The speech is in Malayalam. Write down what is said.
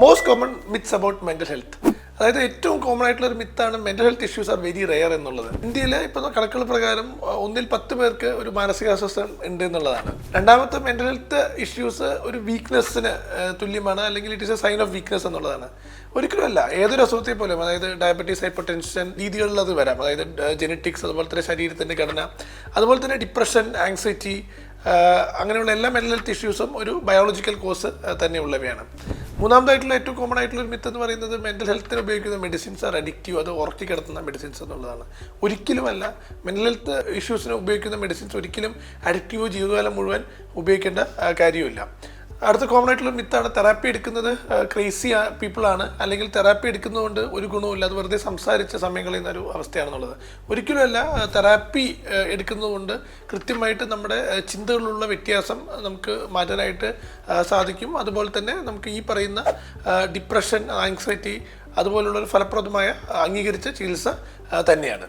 Most common myths about mental health അതായത് ഏറ്റവും കോമൺ ആയിട്ടുള്ള ഒരു മിത്താണ് mental health issues are very rare എന്നുള്ളത്. ഇന്ത്യയിൽ ഇപ്പോൾ കണക്കുകൾ പ്രകാരം ഒന്നിൽ പത്ത് പേർക്ക് ഒരു മാനസികാസ്വസ്ഥ ഉണ്ട് എന്നുള്ളതാണ്. രണ്ടാമത്തെ മെന്റൽ ഹെൽത്ത് ഇഷ്യൂസ് ഒരു വീക്ക്നെസ്സിന് തുല്യമാണ് അല്ലെങ്കിൽ it is a sign of weakness എന്നുള്ളതാണ്. ഒരിക്കലും അല്ല ഏതൊരു അസുഖത്തെ പോലും അതായത് ഡയബറ്റീസ് ഹൈപ്പർ ടെൻഷൻ രീതികളിൽ അത് വരാം. അതായത് ജെനറ്റിക്സ് അതുപോലെ തന്നെ ശരീരത്തിന്റെ ഘടന അതുപോലെ തന്നെ ഡിപ്രഷൻ ആങ്സൈറ്റി അങ്ങനെയുള്ള എല്ലാ മെന്റൽ ഹെൽത്ത് ഇഷ്യൂസും ഒരു ബയോളജിക്കൽ കോസ് തന്നെയുള്ളവയാണ് മൂന്നാമതായിട്ടുള്ള ഏറ്റവും കോമൺ ആയിട്ടുള്ള ഒരു മിത്ത് എന്ന് പറയുന്നത് മെന്റൽ ഹെൽത്തിന് ഉപയോഗിക്കുന്ന മെഡിസിൻസ് ആർ അഡിക്റ്റീവ് അത് ഉറക്കി കിടത്തുന്ന മെഡിസിൻസ് എന്നുള്ളതാണ്. ഒരിക്കലുമല്ല മെന്റൽ ഹെൽത്ത് ഇഷ്യൂസിന് ഉപയോഗിക്കുന്ന മെഡിസിൻസ് ഒരിക്കലും അഡിക്റ്റീവ് ജീവിതകാലം മുഴുവൻ ഉപയോഗിക്കേണ്ട കാര്യമില്ല അടുത്ത കോമൺ ആയിട്ടുള്ള മിത്താണ് തെറാപ്പി എടുക്കുന്നത് ക്രേസി പീപ്പിൾ ആണ്. അല്ലെങ്കിൽ തെറാപ്പി എടുക്കുന്നതുകൊണ്ട് ഒരു ഗുണവുമില്ല. അത് വെറുതെ സംസാരിച്ച സമയം കളയുന്ന ഒരു അവസ്ഥയാണെന്നുള്ളത്. ഒരിക്കലുമല്ല തെറാപ്പി എടുക്കുന്നതുകൊണ്ട് കൃത്യമായിട്ട് നമ്മുടെ ചിന്തകളിലുള്ള വ്യത്യാസം നമുക്ക് മാറ്റാനായിട്ട് സാധിക്കും. അതുപോലെ തന്നെ നമുക്ക് ഈ പറയുന്ന ഡിപ്രഷൻ ആങ്സൈറ്റി അതുപോലുള്ള ഒരു ഫലപ്രദമായ അംഗീകരിച്ച ചികിത്സ തന്നെയാണ്.